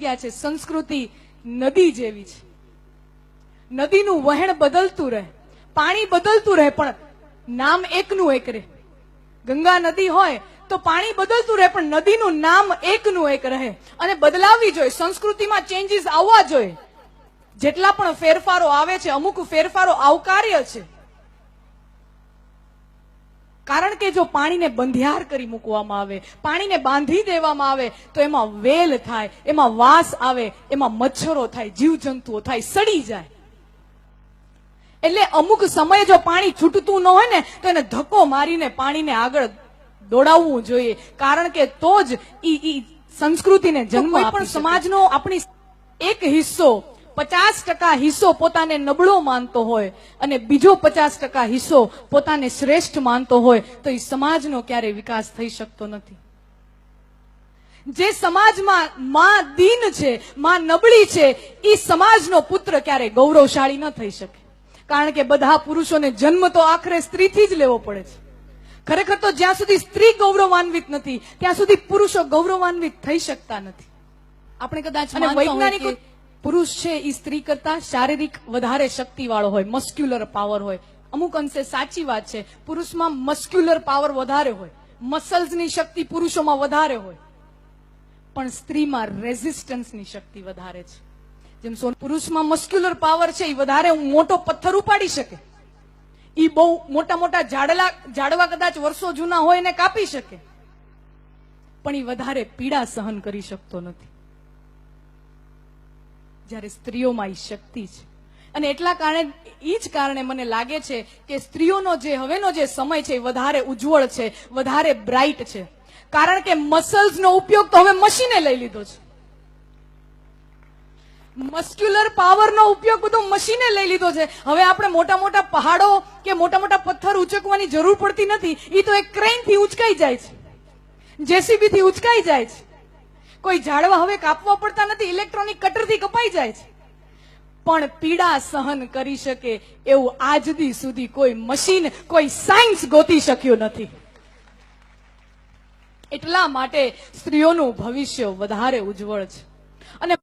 ગયા છે. સંસ્કૃતિ નદી જેવી છે. નદીનું વહેણ બદલતું રહે. પાણી બદલતું રહે, પણ નામ એકનું એક રહે. ગંગા નદી હોય તો પાણી બદલતું રહે, પણ નદીનું નામ એકનું એક રહે. અને બદલાવી જોઈએ. સંસ્કૃતિમાં ચેન્જીસ આવવા જોઈએ. જેટલા પણ ફેરફારો આવે છે, અમુક ફેરફારો આવકાર્ય છે. કારણ કે જો પાણીને બંધિયાર કરી મૂકવામાં આવે પાણીને બાંધી દેવામાં આવે તો એમાં વેલ થાય એમાં વાસ આવે એમાં મચ્છરો થાય જીવજંતુઓ થાય સડી જાય. એટલે અમુક સમયે જો પાણી છૂટતું ન હોય ને તો એને ધક્કો મારીને પાણીને આગળ દોડાવવું જોઈએ. કારણ કે તો જ ઈ સંસ્કૃતિને જન્મ પણ સમાજનો આપણી એક હિસ્સો પચાસ ટકા હિસ્સો પોતાને નબળો માનતો હોય અને બીજો પચાસ ટકા હિસ્સો પોતાને શ્રેષ્ઠ માનતો હોય તો એ સમાજનો ક્યારે વિકાસ થઈ શકતો નથી. જે સમાજમાં માં દીન છે માં નબળી છે એ સમાજનો પુત્ર ક્યારે ગૌરવશાળી ન થઈ શકે. કારણ કે બધા પુરુષોને જન્મ તો આખરે સ્ત્રીથી જ લેવો પડે છે. ખરેખર તો જ્યાં સુધી સ્ત્રી ગૌરવાન્વિત નથી ત્યાં સુધી પુરુષો ગૌરવાન્વિત થઈ શકતા નથી. આપણે કદાચ વૈજ્ઞાનિકો પુરુષ છે એ સ્ત્રી કરતા શારીરિક વધારે શક્તિ વાળો હોય મસ્ક્યુલર પાવર હોય. અમુક અંશે સાચી વાત છે, પુરુષમાં મસ્ક્યુલર પાવર વધારે હોય. મસલ્સની શક્તિ પુરુષોમાં વધારે હોય. પણ સ્ત્રીમાં રેઝિસ્ટન્સની શક્તિ વધારે છે. જેમ સો પુરુષમાં મસ્ક્યુલર પાવર છે એ વધારે મોટો પથ્થર ઉપાડી શકે. એ બહુ મોટા મોટા ઝાડલા ઝાડવા કદાચ વર્ષો જૂના હોય એને કાપી શકે. પણ એ વધારે પીડા સહન કરી શકતો નથી. જ્યારે સ્ત્રીઓમાં એ શક્તિ છે. અને એટલા કારણે એ જ કારણે મને લાગે છે કે સ્ત્રીઓનો જે, હવેનો જે સમય છે એ વધારે ઉજ્જવળ છે, વધારે બ્રાઇટ છે. કારણ કે મસલ્સનો ઉપયોગ તો હવે મશીને લઈ લીધો છે. મસ્ક્યુલર પાવરનો ઉપયોગ બધો મશીને લઈ લીધો છે. હવે આપણે મોટા મોટા પહાડો કે મોટા મોટા પથ્થર ઉચકવાની જરૂર પડતી નથી. એ તો એક ક્રેનથી ઉચકાઈ જાય છે. જેસીબીથી ઉચકાઈ જાય છે. કોઈ ઝાડવા હવે કાપવા પડતા નથી ઇલેક્ટ્રોનિક કટરથી કપાઈ જાય છે. પણ પીડા સહન કરી શકે એવું આજ દી સુધી કોઈ મશીન કોઈ સાયન્સ ગોતી શક્યું નથી. એટલા માટે સ્ત્રીઓનું ભવિષ્ય વધારે ઉજ્જવળ છે. અને